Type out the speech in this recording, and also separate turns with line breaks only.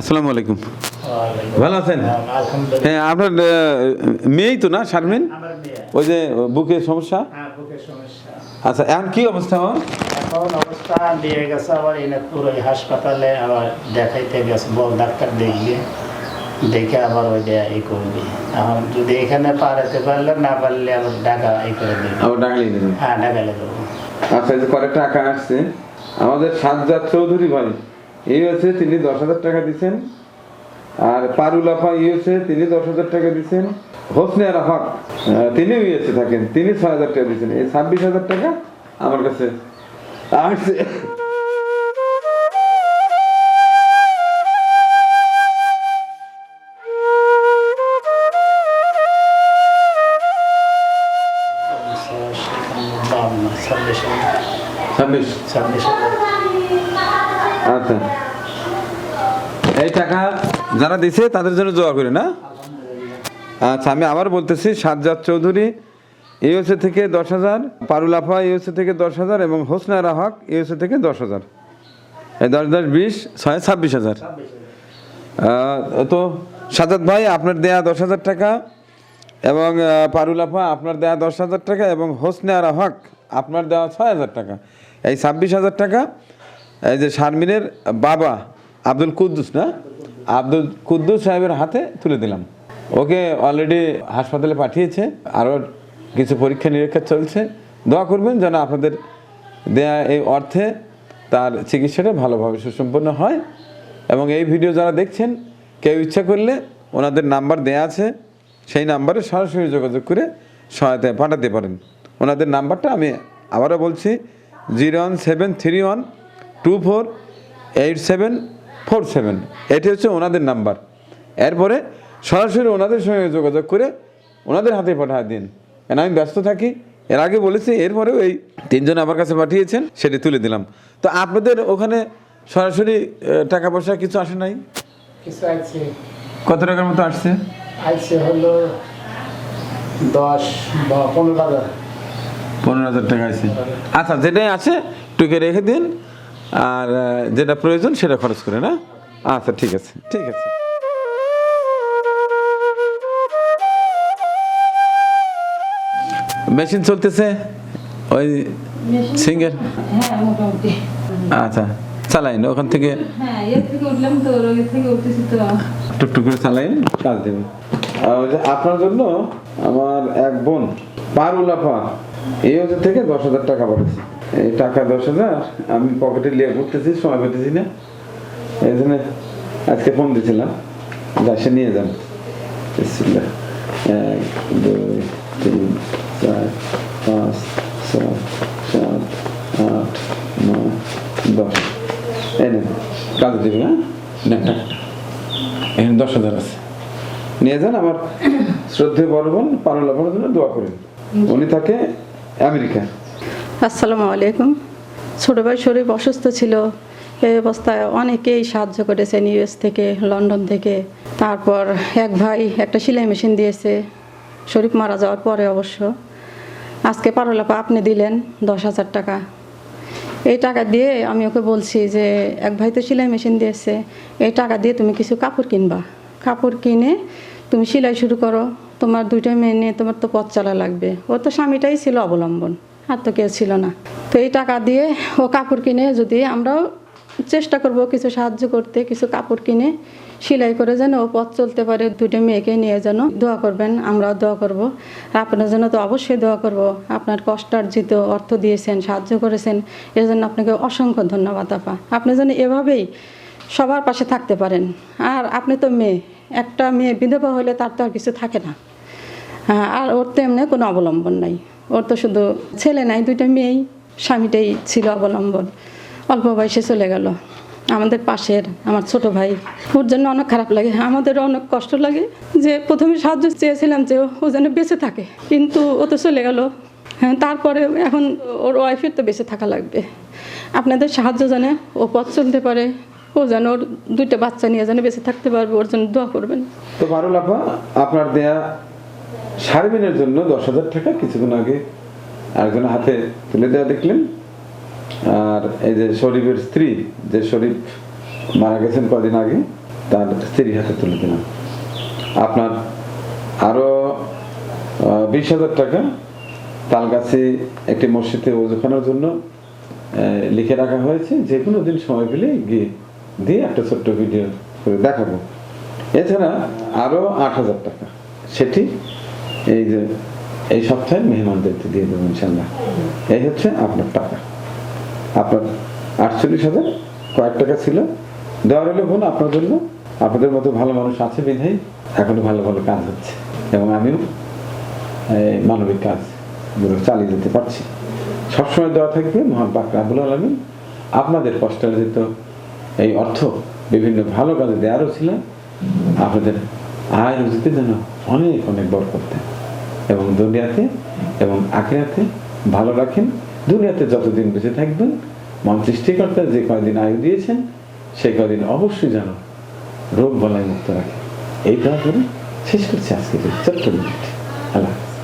আসসালামু আলাইকুম ভালো আছেন হ্যাঁ আপনার মেয়েই তো না শারমিন ওই যে হ্যাঁ, বুকের সমস্যা আচ্ছা এখন কি অবস্থা আমার
এখন অবস্থা দিয়ে গেছে আবার এনাকপুর ওই হাসপাতালে আবার দেখাইতে গেছে বল ডাক্তার দেখিয়ে দেখে আবার ওই যে ই করবি এখন যদি এখানে পারাতে পারলে না পারলে আবার ঢাকা ই করে দেবে আবার ঢাকা হ্যাঁ ঢাকা দেবো
আচ্ছা যে কয়েকটা টাকা আসছে আমাদের সাজ্জাদ চৌধুরী ভাই এই হচ্ছে তিনি দশ হাজার টাকা দিচ্ছেন আর পারুল আফা হচ্ছে তিনি দশ হাজার টাকা দিচ্ছেন হোসনে আর হক তিনি ইয়েছে থাকেন তিনি ছয় হাজার টাকা দিচ্ছেন এই ছাব্বিশ হাজার টাকা আমার কাছে আসছে ছাব্বিশ ছাব্বিশ আচ্ছা এই টাকা যারা দিছে তাদের জন্য জোয়া করি না আচ্ছা আমি আবার বলতেছি সাজ্জাদ চৌধুরী ইউএসএ থেকে দশ হাজার পারুলাফা ইউএসএ থেকে দশ হাজার এবং হোসনা রাহক ইউএসএ থেকে দশ হাজার এই দশ দশ বিশ ছয় ছাব্বিশ হাজার তো সাজাদ ভাই আপনার দেয়া দশ হাজার টাকা এবং পারুলাফা আপনার দেয়া দশ হাজার টাকা এবং হোসনে রাহক আপনার দেওয়া ছয় হাজার টাকা এই ছাব্বিশ হাজার টাকা এই যে শারমিনের বাবা আব্দুল কুদ্দুস না আব্দুল কুদ্দুস সাহেবের হাতে তুলে দিলাম ওকে অলরেডি হাসপাতালে পাঠিয়েছে আরও কিছু পরীক্ষা নিরীক্ষা চলছে দোয়া করবেন যেন আপনাদের দেয়া এই অর্থে তার চিকিৎসাটা ভালোভাবে সুসম্পন্ন হয় এবং এই ভিডিও যারা দেখছেন কেউ ইচ্ছা করলে ওনাদের নাম্বার দেয়া আছে সেই নাম্বারে সরাসরি যোগাযোগ করে সহায়তায় পাঠাতে পারেন ওনাদের নাম্বারটা আমি আবারও বলছি zero one seven three one two four eight seven four seven এটি হচ্ছে ওনাদের নাম্বার এরপরে সরাসরি ওনাদের সঙ্গে যোগাযোগ করে ওনাদের হাতে পাঠা দিন কেন আমি ব্যস্ত থাকি এর আগে বলেছি এরপরেও এই তিনজন আমার কাছে পাঠিয়েছেন সেটি তুলে দিলাম তো আপনাদের ওখানে সরাসরি টাকা পয়সা কিছু আসে নাই কিছু আছে কত টাকার মতো আসছে
আসছে হলো দশ বা পনেরো হাজার
পনেরো হাজার টাকা আছে আচ্ছা যেটাই আছে টুকে রেখে দিন আর যেটা প্রয়োজন সেটা খরচ করে না আচ্ছা ঠিক আছে ঠিক আছে মেশিন চলতেছে ওই সিঙ্গার হ্যাঁ, আচ্ছা চালাইন ওখান থেকে টুকটুক হ্যাঁ, করে চালাইন কাজ দেবে আপনার জন্য আমার এক বোন পারুলাফা এই থেকে দশ হাজার টাকা পাঠিয়েছে টাকা দশ হাজার আমি পকেটে লিয়ে ঘুরতেছি সময় পেতেছি না এই জন্য আজকে ফোন দিয়েছিলাম দাসে নিয়ে যান এক দুই তিন চার পাঁচ ছয় সাত আট নয় দশ এই নেন কাল দেবে হ্যাঁ এখানে দশ হাজার আছে নিয়ে যান আমার শ্রদ্ধে বড় বোন পারলা জন্য দোয়া করেন উনি থাকে আমেরিকা
আসসালামু আলাইকুম ছোটো ভাই শরীফ অসুস্থ ছিল এই অবস্থায় অনেকেই সাহায্য করেছেন ইউএস থেকে লন্ডন থেকে তারপর এক ভাই একটা সেলাই মেশিন দিয়েছে শরীফ মারা যাওয়ার পরে অবশ্য আজকে পারলাপা আপনি দিলেন দশ হাজার টাকা এই টাকা দিয়ে আমি ওকে বলছি যে এক ভাই তো সেলাই মেশিন দিয়েছে এই টাকা দিয়ে তুমি কিছু কাপড় কিনবা কাপড় কিনে তুমি সেলাই শুরু করো তোমার দুইটা মেয়ে নিয়ে তোমার তো পথ চালা লাগবে ও তো স্বামীটাই ছিল অবলম্বন আর তো কেউ ছিল না তো এই টাকা দিয়ে ও কাপড় কিনে যদি আমরাও চেষ্টা করব কিছু সাহায্য করতে কিছু কাপড় কিনে সেলাই করে যেন ও পথ চলতে পারে দুটো মেয়েকে নিয়ে যেন দোয়া করবেন আমরাও দোয়া করব আপনার জন্য তো অবশ্যই দোয়া করব আপনার কষ্টার্জিত অর্থ দিয়েছেন সাহায্য করেছেন এর জন্য আপনাকে অসংখ্য ধন্যবাদ আপা আপনি যেন এভাবেই সবার পাশে থাকতে পারেন আর আপনি তো মেয়ে একটা মেয়ে বিধবা হলে তার তো আর কিছু থাকে না হ্যাঁ আর ওর তো এমনি কোনো অবলম্বন নাই ওর তো শুধু ছেলে নাই দুইটা মেয়েই স্বামীটাই ছিল অবলম্বন অল্প বয়সে চলে গেল আমাদের পাশের আমার ছোট ভাই ওর জন্য অনেক খারাপ লাগে আমাদেরও অনেক কষ্ট লাগে যে প্রথমে সাহায্য চেয়েছিলাম যে ও যেন বেঁচে থাকে কিন্তু ও তো চলে গেল হ্যাঁ তারপরে এখন ওর ওয়াইফের তো বেঁচে থাকা লাগবে আপনাদের সাহায্য জানে ও পথ চলতে পারে ও যেন ওর দুইটা বাচ্চা নিয়ে যেন বেঁচে থাকতে পারবে ওর জন্য দোয়া করবেন
তো পারুল আপনার দেয়া সারবিনের জন্য দশ হাজার টাকা কিছুক্ষণ আগে একজন হাতে তুলে দেওয়া দেখলেন আর এই যে শরীফের স্ত্রী যে শরীফ মারা গেছেন কদিন আগে তার স্ত্রীর হাতে তুলে দিলাম আপনার আরও বিশ হাজার টাকা তালগাছি একটি মসজিদে ওজুখানোর জন্য লিখে রাখা হয়েছে যে কোনো দিন সময় পেলে গিয়ে দিয়ে একটা ছোট্ট ভিডিও করে দেখাবো এছাড়া আরও আট হাজার টাকা সেটি এই যে এই সপ্তাহে মেহমানদেরকে দিয়ে দেবো ইনশাল্লাহ এই হচ্ছে আপনার টাকা আপনার আটচল্লিশ হাজার কয়েক টাকা ছিল দেওয়ার হলে বোন আপনার জন্য আপনাদের মতো ভালো মানুষ আছে বিধাই এখনো ভালো ভালো কাজ হচ্ছে এবং আমিও মানবিক কাজ চালিয়ে যেতে পারছি সবসময় দেওয়া থাকবে মহান পাক আবুল আলমী আপনাদের কষ্টার্জিত এই অর্থ বিভিন্ন ভালো কাজে দেওয়ারও ছিলেন আপনাদের আয় রুজিতে যেন অনেক অনেক বরকত দেন এবং দুনিয়াতে এবং আখেরাতে ভালো রাখেন দুনিয়াতে যতদিন বেঁচে থাকবেন মন সৃষ্টিকর্তা যে কয়দিন আয়ু দিয়েছেন সেই কয়দিন অবশ্যই যেন রোগ বলায় মুক্ত রাখেন এই করে শেষ করছি আজকে চট্টগ্রাম আল্লাহ